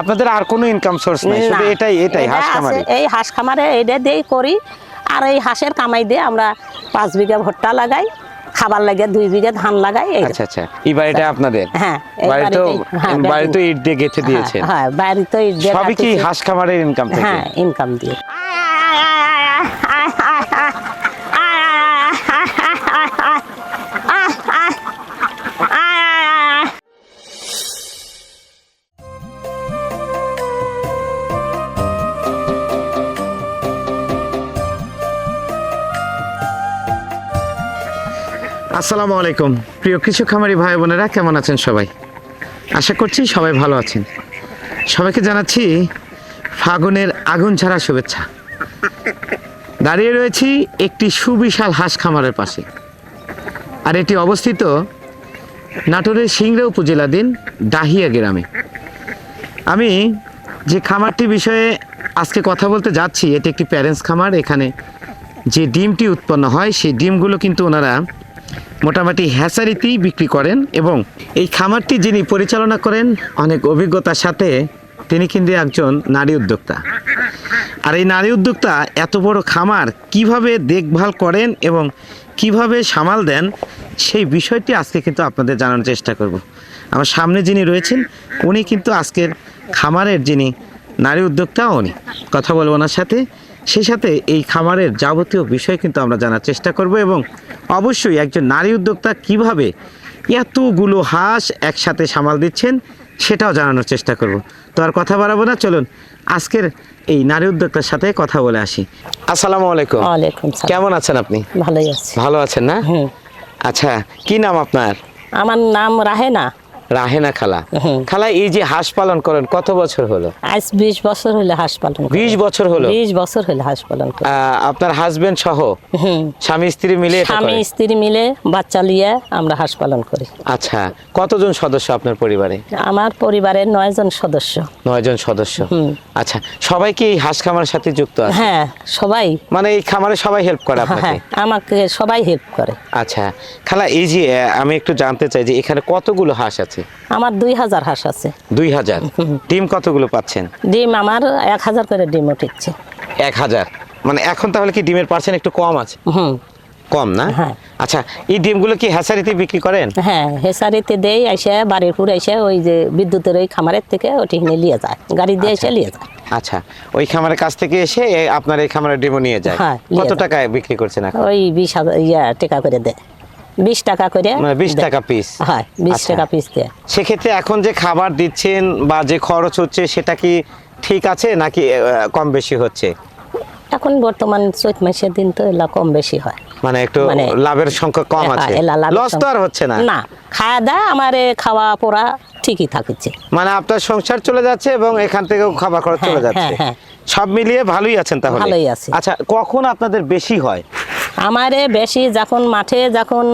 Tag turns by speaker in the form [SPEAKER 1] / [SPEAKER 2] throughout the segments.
[SPEAKER 1] আপনাদের আর কোনো income source নাই শুধু এটাই এটাই হাঁস খামারি।
[SPEAKER 2] এই হাঁস খামারে এটা দিয়েই করি। আর এই হাঁসের কামাই দিয়ে আমরা পাঁচ বিঘা ভুট্টা লাগাই। খাবার লাগে দুই বিঘা ধান লাগাই
[SPEAKER 1] আচ্ছা আচ্ছা। এই বাড়িটা আপনাদের?
[SPEAKER 2] হ্যাঁ, এই
[SPEAKER 1] বাড়ি তো
[SPEAKER 2] হ্যাঁ,
[SPEAKER 1] ইট দিয়ে গেঁথে দিয়েছে
[SPEAKER 2] হ্যাঁ, বাড়িতে বাড়ি তো ইট দিয়ে
[SPEAKER 1] সবই কি। হাঁস খামারের ইনকাম থেকে?
[SPEAKER 2] হ্যাঁ ইনকাম দিয়ে।
[SPEAKER 1] আসসালামু আলাইকুম। প্রিয় কৃষক খামারি ভাই বোনেরা, কেমন আছেন সবাই? আশা করছি সবাই ভালো আছেন। সবাইকে জানাচ্ছি ফাগুনের আগুন ছাড়া শুভেচ্ছা। দাঁড়িয়ে রয়েছি একটি সুবিশাল হাঁস খামারের পাশে। আর এটি অবস্থিত নাটোরের সিংড়া উপজেলাধীন ডাহিয়া গ্রামে। আমি যে খামারটি বিষয়ে আজকে কথা বলতে যাচ্ছি, এটি একটি প্যারেন্টস খামার। এখানে যে ডিমটি উৎপন্ন হয়, সেই ডিমগুলো কিন্তু ওনারা মোটামুটি হ্যাচারিতেই বিক্রি করেন এবং এই খামারটি যিনি পরিচালনা করেন, অনেক অভিজ্ঞতার সাথে তিনি কিন্তু একজন নারী উদ্যোক্তা। আর এই নারী উদ্যোক্তা এত বড় খামার কীভাবে দেখভাল করেন এবং কীভাবে সামাল দেন, সেই বিষয়টি আজকে কিন্তু আপনাদের জানানোর চেষ্টা করব। আমার সামনে যিনি রয়েছেন, উনি কিন্তু আজকের খামারের যিনি নারী উদ্যোক্তা, উনি। কথা বলব ওনার সাথে। সেই সাথে এই খামারের যাবতীয় বিষয় কিন্তু আমরা জানার চেষ্টা করব এবং অবশ্যই একজন নারী উদ্যোক্তা কীভাবে এতগুলো হাঁস একসাথে সামাল দিচ্ছেন সেটাও জানানোর চেষ্টা করব। তো আর কথা বাড়াবো না চলুন আজকের এই নারী উদ্যোক্তার সাথে কথা বলে আসি। আসসালামু আলাইকুম।
[SPEAKER 2] ওয়ালাইকুম
[SPEAKER 1] কেমন আছেন আপনি?
[SPEAKER 2] ভালোই আছি।
[SPEAKER 1] ভালো আছেন না? আচ্ছা কি নাম আপনার?
[SPEAKER 2] আমার নাম রাহেনা।
[SPEAKER 1] রাহেনা খালা।
[SPEAKER 2] হুম।
[SPEAKER 1] খালা এই যে হাঁস পালন করেন কত বছর হলো?
[SPEAKER 2] আজ বিশ বছর হলে হাঁস পালন
[SPEAKER 1] বিশ বছর হলো?
[SPEAKER 2] বিশ বছর হলে হাঁস পালন
[SPEAKER 1] আপনার হাজবেন্ড সহ? স্বামী স্ত্রী মিলে
[SPEAKER 2] স্বামী স্ত্রী মিলে বাচ্চা লিয়ে আমরা হাঁস পালন করি।
[SPEAKER 1] আচ্ছা কতজন সদস্য আপনার পরিবারে?
[SPEAKER 2] আমার পরিবারের নয় জন সদস্য।
[SPEAKER 1] নয় জন
[SPEAKER 2] সদস্য।
[SPEAKER 1] আচ্ছা সবাই কি এই হাঁস খামারের সাথে যুক্ত আছে?
[SPEAKER 2] হ্যাঁ সবাই।
[SPEAKER 1] মানে এই খামারে সবাই হেল্প করে আপনাকে?
[SPEAKER 2] হ্যাঁ আমাকে সবাই হেল্প করে।
[SPEAKER 1] আচ্ছা খালা এই যে আমি একটু জানতে চাই যে এখানে কতগুলো হাঁস আছে?
[SPEAKER 2] আমার দুই হাজার হাঁস আছে।
[SPEAKER 1] দুই হাজার? ডিম কতগুলো পাচ্ছেন?
[SPEAKER 2] ডিম আমার এক হাজার করে ডিম উঠেছে
[SPEAKER 1] এক হাজার? মানে এখন তাহলে কি ডিমের পার্সেন্ট একটু কম আছে?
[SPEAKER 2] হুম।
[SPEAKER 1] কম না?
[SPEAKER 2] হ্যাঁ।
[SPEAKER 1] আচ্ছা এই ডিমগুলো কি হ্যাসারিতে বিক্রি করেন?
[SPEAKER 2] হ্যাঁ হেসারিতে দেই এসে বাড়ির পুর এসে ওই যে বিদ্যুতের ওই খামারের থেকে ওটি নিয়ে যায়। গাড়ি দিয়ে এসে নিয়ে যায়।
[SPEAKER 1] আচ্ছা ওই খামারের কাছ থেকে এসে আপনার এই খামারের ডিমও নিয়ে যায়।
[SPEAKER 2] হ্যাঁ,
[SPEAKER 1] কত টাকায় বিক্রি করছেন
[SPEAKER 2] ওই বিশ হাজার ইয়া টাকা করে দেয়। বিশ টাকা করে
[SPEAKER 1] মানে বিশ। টাকা পিস
[SPEAKER 2] হ্যাঁ বিশ
[SPEAKER 1] আচ্ছা।
[SPEAKER 2] টাকা পিস দেয়।
[SPEAKER 1] সেক্ষেত্রে এখন যে খাবার দিচ্ছেন বা যে খরচ হচ্ছে সেটা কি ঠিক আছে নাকি কম বেশি হচ্ছে?
[SPEAKER 2] এখন বর্তমান চৈত মাসের দিন তো এলা কম বেশি হয়।
[SPEAKER 1] মানে একটু
[SPEAKER 2] মানে-
[SPEAKER 1] লাভের সংখ্যা কম
[SPEAKER 2] হ্যাঁ,
[SPEAKER 1] আছে। লস তো আর হচ্ছে না।
[SPEAKER 2] না খাওয়া দাওয়া আমার খাওয়া পড়া ঠিকই থাকছে।
[SPEAKER 1] মানে আপনার সংসার চলে যাচ্ছে এবং এখান থেকেও খাবার খরচ চলে
[SPEAKER 2] হ্যাঁ,
[SPEAKER 1] যাচ্ছে।
[SPEAKER 2] হ্যাঁ, হ্যাঁ।
[SPEAKER 1] সব মিলিয়ে ভালোই আছেন তাহলে।
[SPEAKER 2] ভালোই আছি।
[SPEAKER 1] আচ্ছা কখন আপনাদের বেশি হয়?
[SPEAKER 2] আমারে বেশি যখন মাঠে যখন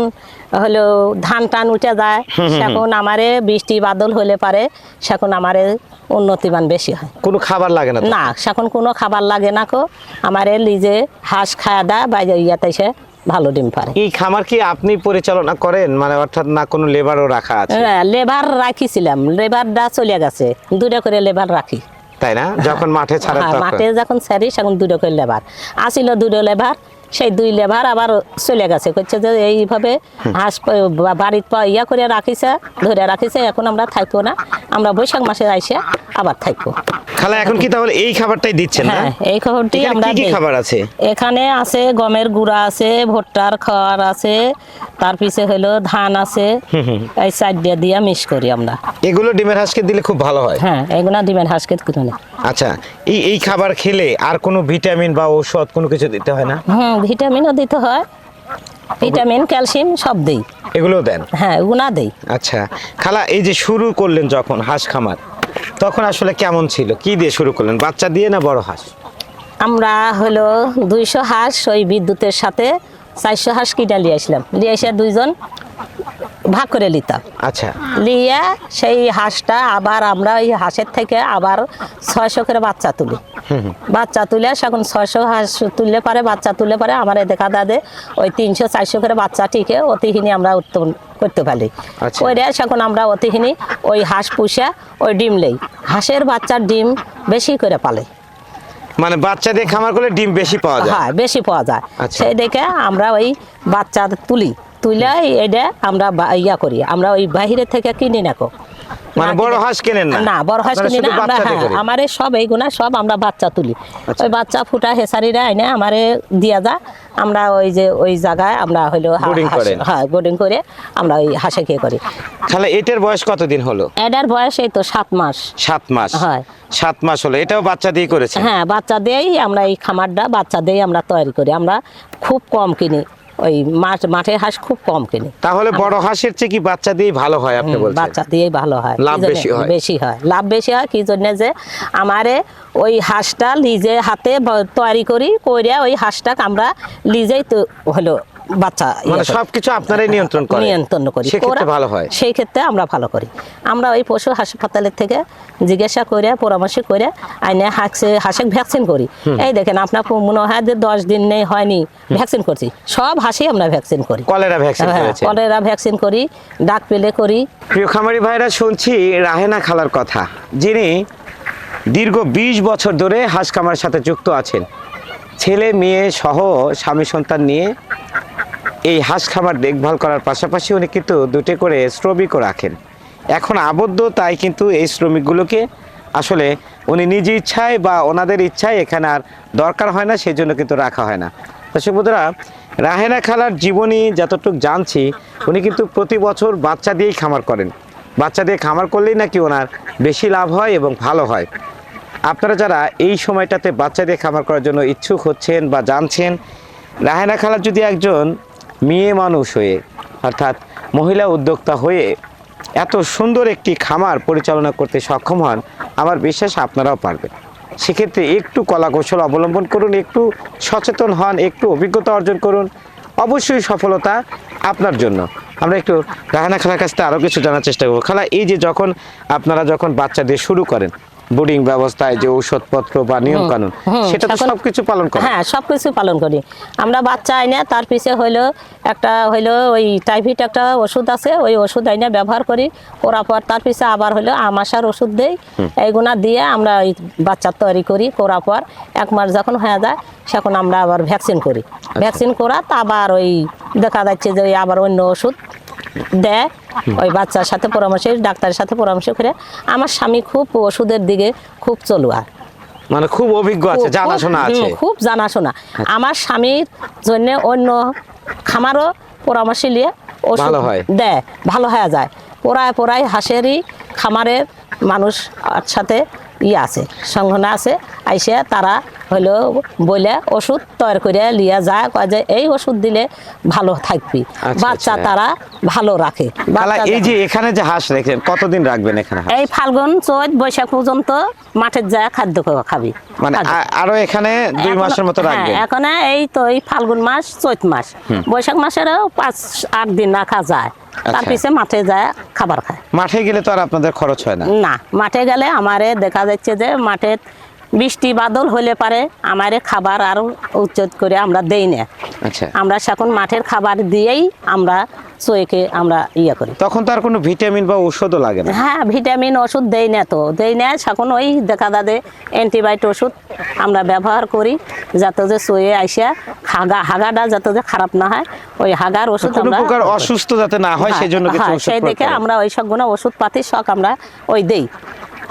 [SPEAKER 2] হলো ধান টান উঠে যায় সেখন আমারে বৃষ্টি বাদল হলে পারে সেখন আমারে উন্নতিমান বেশি হয়।
[SPEAKER 1] কোনো খাবার লাগে না
[SPEAKER 2] না সেখন কোনো খাবার লাগে না কো। আমারে লিজে হাঁস খাওয়া দেয় বাইরে ইয়াতে সে ভালো ডিম পারে।
[SPEAKER 1] এই খামার কি আপনি পরিচালনা করেন? মানে অর্থাৎ না কোনো লেবারও রাখা আছে?
[SPEAKER 2] হ্যাঁ, লেবার রাখিছিলাম। লেবারটা চলে গেছে। দুটা করে লেবার রাখি।
[SPEAKER 1] তাই না? যখন মাঠে ছাড়েন
[SPEAKER 2] হ্যাঁ, মাঠে যখন ছাড়ি সেখন দুটো করে লেবার। আসিল দুটো লেবার সেই দুই লেবার আবার চলে গেছে। করছে যে এইভাবে হাঁস প- বা- বাড়ির পা ইয়া করে রাখিছে ধরে রাখিছে এখন আমরা থাকব না। আমরা বৈশাখ মাসে আইসে আবার থাকব।
[SPEAKER 1] খালা এখন কি তাহলে এই খাবারটাই দিচ্ছেন না?
[SPEAKER 2] হ্যাঁ এই খবরটি আমরা
[SPEAKER 1] কি কি খাবার আছে?
[SPEAKER 2] এখানে আছে গমের গুঁড়া আছে ভুট্টার খড় আছে তার পিছে হলো ধান আছে। এই সাইড দিয়ে দিয়ে মিক্স করি আমরা।
[SPEAKER 1] এগুলো ডিমের হাঁসকে দিলে খুব ভালো হয়।
[SPEAKER 2] হ্যাঁ এগুলো দিবেন হাঁসকে কিনে
[SPEAKER 1] আচ্ছা এই এই খাবার খেলে আর কোনো ভিটামিন বা ঔষধ কোনো কিছু দিতে হয় না?
[SPEAKER 2] হুম ভিটামিনও দিতে হয়। ভিটামিন ক্যালসিয়াম সব দেই।
[SPEAKER 1] এগুলো দেন?
[SPEAKER 2] হ্যাঁ ওগুলা দেই।
[SPEAKER 1] আচ্ছা খালা এই যে শুরু করলেন যখন হাঁস খামার তখন আসলে কেমন ছিল? কি দিয়ে শুরু করলেন বাচ্চা দিয়ে না বড় হাঁস?
[SPEAKER 2] আমরা হলো দুইশো হাঁস ওই বিদ্যুতের সাথে চারশো হাঁস কিনা নিয়ে আসলাম। নিয়ে এসে দুইজন ভাগ করে নিতাম
[SPEAKER 1] আচ্ছা।
[SPEAKER 2] লিয়ে সেই হাঁসটা আবার আমরা ওই হাঁসের থেকে আবার ছয়শো করে বাচ্চা তুলি। বাচ্চা তুলে সেখন ছয়শো হাঁস তুললে পারে বাচ্চা তুলে পারে আমার দেখা দাদে ওই তিনশো চারশো করে বাচ্চা টিকে অতিহিনী আমরা উৎপন্ন করতে পারি
[SPEAKER 1] আচ্ছা।
[SPEAKER 2] ওইটা সেখন আমরা অতিহিনী ওই হাঁস পুষে ওই ডিম নেই হাঁসের বাচ্চার ডিম বেশি করে পালে।
[SPEAKER 1] মানে বাচ্চা দিয়ে খামার করলে ডিম বেশি পাওয়া যায়?
[SPEAKER 2] হ্যাঁ বেশি পাওয়া যায়।
[SPEAKER 1] আচ্ছা।
[SPEAKER 2] সেই দেখে আমরা ওই বাচ্চা তুলি। তুলে এটা আমরা ইয়া করি। আমরা ওই বাহিরের থেকে কিনি নাকো
[SPEAKER 1] মানে বড় হাঁস কেনেন না?
[SPEAKER 2] না বড় হাঁস কিনি না আমরা সব সব আমরা বাচ্চা তুলি।
[SPEAKER 1] আচ্ছা।
[SPEAKER 2] ওই বাচ্চা ফুটা হেসারিরা এনে আমারে দিয়া যা। আমরা ওই যে ওই জায়গায় আমরা? হ্যাঁ বোর্ডিং করে আমরা ওই হাঁসে খেয়ে করি।
[SPEAKER 1] তাহলে এটার বয়স কতদিন হলো?
[SPEAKER 2] এটার বয়স এই তো সাত মাস।
[SPEAKER 1] সাত মাস।
[SPEAKER 2] হয়।
[SPEAKER 1] সাত মাস হলো। এটাও বাচ্চা দিয়ে করেছে
[SPEAKER 2] হ্যাঁ বাচ্চা দিয়েই আমরা এই খামারটা বাচ্চা দিয়েই আমরা তৈরি করি। আমরা খুব কম কিনি। ওই মাঠ মাঠের হাঁস খুব কম কিনি।
[SPEAKER 1] তাহলে বড় হাঁসের চেয়ে কি বাচ্চা দিয়ে ভালো হয় আপনি বলছেন?
[SPEAKER 2] বাচ্চা দিয়েই ভালো হয়।
[SPEAKER 1] লাভ বেশি হয়?
[SPEAKER 2] বেশি হয়। লাভ বেশি হয় কি জন্য যে আমারে ওই হাঁসটা নিজে হাতে তৈরি করি কইরা ওই হাঁসটা আমরা নিজেই তো হলো বাচ্চা ইয়ে
[SPEAKER 1] মানে সবকিছু আপনারাই নিয়ন্ত্রণ করেন।
[SPEAKER 2] নিয়ন্ত্রণ করি।
[SPEAKER 1] সেক্ষেত্রে ভালো হয়।
[SPEAKER 2] সেই ক্ষেত্রে আমরা ভালো করি। আমরা ওই পশু হাসপাতালের থেকে জিজ্ঞাসা করে পরামর্শ করে আইনে হাঁসে হাঁসে ভ্যাকসিন করি। এই দেখেন আপনার মনে হয় যে দশ দিন নেই হয়নি ভ্যাকসিন করছি। সব হাসি আমরা ভ্যাকসিন করি।
[SPEAKER 1] কলেরা ভ্যাকসিন
[SPEAKER 2] হ্যাঁ কলেরা ভ্যাকসিন করি ডাক পেলে করি।
[SPEAKER 1] প্রিয় খামারি ভাইরা শুনছি রাহেনা খালার কথা। যিনি দীর্ঘ ২০ বছর ধরে হাঁস খামারের সাথে যুক্ত আছেন। ছেলে মেয়ে সহ স্বামী সন্তান নিয়ে এই হাঁস খামার দেখভাল করার পাশাপাশি উনি কিন্তু দুটো করে শ্রমিকও রাখেন। এখন আবদ্ধ, তাই কিন্তু এই শ্রমিকগুলোকে আসলে উনি নিজ ইচ্ছায় বা ওনাদের ইচ্ছায় এখানে আর দরকার হয় না, সেই জন্য কিন্তু রাখা হয় না। দর্শক বন্ধুরা রাহেনা খালার জীবনী যতটুকু জানছি, উনি কিন্তু প্রতি বছর বাচ্চা দিয়েই খামার করেন। বাচ্চা দিয়ে খামার করলেই নাকি ওনার বেশি লাভ হয় এবং ভালো হয়। আপনারা যারা এই সময়টাতে বাচ্চা দিয়ে খামার করার জন্য ইচ্ছুক হচ্ছেন বা জানছেন, রাহেনা খালা যদি একজন মেয়ে মানুষ হয়ে, অর্থাৎ মহিলা উদ্যোক্তা হয়ে এত সুন্দর একটি খামার পরিচালনা করতে সক্ষম হন, আমার বিশ্বাস আপনারাও পারবেন। সেক্ষেত্রে একটু কলা কৌশল অবলম্বন করুন, একটু সচেতন হন, একটু অভিজ্ঞতা অর্জন করুন। অবশ্যই সফলতা আপনার জন্য। আমরা একটু রাহানা খালার কাছ থেকে আরও কিছু জানার চেষ্টা করব। খালা, এই যে যখন আপনারা যখন বাচ্চা দিয়ে শুরু করেন বোর্ডিং ব্যবস্থায় যে ঔষধপত্র বা নিয়ম কানুন সেটা তো সবকিছু পালন করেন
[SPEAKER 2] হ্যাঁ সব কিছু পালন করি। আমরা বাচ্চা আইনে তার পিছে হইল একটা হইল ওই টাইফয়েড একটা ওষুধ আছে ওই ওষুধ আইনে ব্যবহার করি। করার পর তার পিছে আবার হইল আমাশার ওষুধ দেই। এইগুলা দিয়ে আমরা ওই বাচ্চা তৈরি করি। করার পর এক মাস যখন হয়ে যায় সেখন আমরা আবার ভ্যাকসিন করি। ভ্যাকসিন করা তা আবার ওই দেখা যাচ্ছে যে ওই আবার অন্য ওষুধ দেয় ওই বাচ্চার সাথে পরামর্শ ডাক্তারের সাথে পরামর্শ করে আমার স্বামী খুব ওষুধের দিকে খুব চলুয়া।
[SPEAKER 1] মানে খুব অভিজ্ঞ আছে জানাশোনা আছে।
[SPEAKER 2] খুব জানাশোনা। আমার স্বামীর জন্য অন্য খামারও পরামর্শ নিয়ে ওষুধ
[SPEAKER 1] ভালো হয়।
[SPEAKER 2] দেয় ভালো হয়ে যায়। পোড়ায় পোড়ায় হাঁসেরই খামারের মানুষ সাথে ইয়ে আছে সংগঠন আছে আইসে তারা হইল বলে ওষুধ তৈরি করে লিয়া যায় কয় যে এই ওষুধ দিলে ভালো থাকবি।
[SPEAKER 1] আচ্ছা,
[SPEAKER 2] বাচ্চা
[SPEAKER 1] আচ্ছা।
[SPEAKER 2] তারা ভালো রাখে।
[SPEAKER 1] এই যে এখানে যে হাঁস রেখেন কতদিন রাখবেন এখানে
[SPEAKER 2] এই ফাল্গুন চৈত বৈশাখ পর্যন্ত মাঠের যায় খাদ্য খাবি।
[SPEAKER 1] মানে আরও এখানে দুই মাসের মতো
[SPEAKER 2] হ্যাঁ,
[SPEAKER 1] রাখবেন?
[SPEAKER 2] এখন এই তো এই ফাল্গুন মাস চৈত মাস। বৈশাখ মাসেরও পাঁচ আট দিন রাখা যায়। তার
[SPEAKER 1] আচ্ছা।
[SPEAKER 2] পিছে মাঠে যায় খাবার খায়।
[SPEAKER 1] মাঠে গেলে তো আর আপনাদের খরচ হয় না?
[SPEAKER 2] না মাঠে গেলে আমারে দেখা যাচ্ছে যে মাঠে বৃষ্টি বাদল হলে পারে আমারে খাবার আর উচ্চ করে আমরা দেই না।
[SPEAKER 1] আচ্ছা।
[SPEAKER 2] আমরা সেখন মাঠের খাবার দিয়েই আমরা চোয়েকে আমরা ইয়ে করি।
[SPEAKER 1] তখন তো আর কোনো ভিটামিন বা ঔষধও লাগে না।
[SPEAKER 2] হ্যাঁ ভিটামিন ওষুধ দেই না তো। দেই না এখন ওই দেখা দাদে অ্যান্টিবায়োটিক ওষুধ আমরা ব্যবহার করি যাতে যে শুয়ে আইসা হাগা হাগাটা যাতে যে খারাপ না হয় ওই হাগার ওষুধ
[SPEAKER 1] কোনো
[SPEAKER 2] আমরা
[SPEAKER 1] প্রকার অসুস্থ যাতে না হয়
[SPEAKER 2] হ্যাঁ,
[SPEAKER 1] সেই জন্য কিছু
[SPEAKER 2] হ্যাঁ,
[SPEAKER 1] ওষুধ
[SPEAKER 2] সেই দেখে আমরা ওই সবগুলো ওষুধ পাতি শখ আমরা ওই দেই।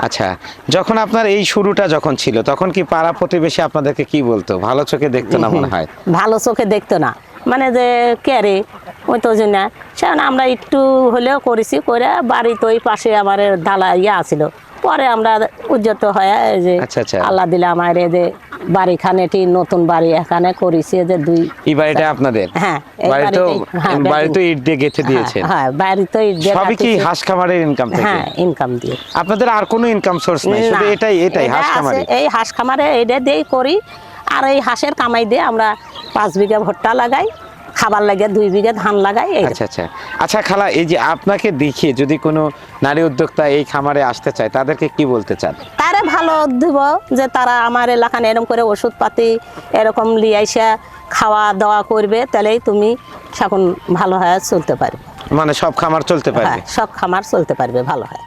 [SPEAKER 1] আচ্ছা যখন আপনার এই শুরুটা যখন ছিল তখন কি পাড়া প্রতিবেশী আপনাদেরকে কি বলতো? ভালো চোখে দেখতো না মনে হয়?
[SPEAKER 2] ভালো চোখে দেখতো না। মানে যে কে রে? ওই তো জন্য সেখানে আমরা একটু হলেও করেছি করে বাড়ি তো ওই পাশে আমার দালা ইয়া আছিল পরে আমরা উজ্জত হয়ে যে
[SPEAKER 1] আচ্ছা, আচ্ছা।
[SPEAKER 2] আল্লাহ দিলে আমার এই যে বাড়িখানেটি নতুন বাড়ি এখানে করেছি যে দুই
[SPEAKER 1] এই বাড়িটা আপনাদের?
[SPEAKER 2] হ্যাঁ,
[SPEAKER 1] বাড়ি তো
[SPEAKER 2] হ্যাঁ,
[SPEAKER 1] বাড়ি তো ইট দিয়ে গেঁথে
[SPEAKER 2] হ্যাঁ,
[SPEAKER 1] দিয়েছেন
[SPEAKER 2] হ্যাঁ বাড়ি তো এই যে
[SPEAKER 1] সবই কি হাঁস খামারের ইনকাম থেকে?
[SPEAKER 2] হ্যাঁ ইনকাম দিয়ে।
[SPEAKER 1] আপনাদের আর কোনো ইনকাম সোর্স নাই শুধু এটাই এটাই হাঁস খামারে
[SPEAKER 2] এই হাঁস খামারে এটা দিয়েই করি আর এই হাঁসের কামাই দিয়ে আমরা পাঁচ বিঘা ভুট্টা লাগাই। খাবার লাগে দুই বিঘে ধান লাগাই
[SPEAKER 1] আচ্ছা আচ্ছা। আচ্ছা খালা এই যে আপনাকে দেখে যদি কোনো নারী উদ্যোক্তা এই খামারে আসতে চায় তাদেরকে কি বলতে চান?
[SPEAKER 2] তারে ভালো দিব যে তারা আমার এলাকায় এরকম করে ওষুধ পাতি এরকম লিয়ে আইসা খাওয়া দাওয়া করবে তাহলেই তুমি এখন ভালো হয় চলতে পারবে।
[SPEAKER 1] মানে সব খামার চলতে পারবে?
[SPEAKER 2] হ্যাঁ সব খামার চলতে পারবে ভালো হয়।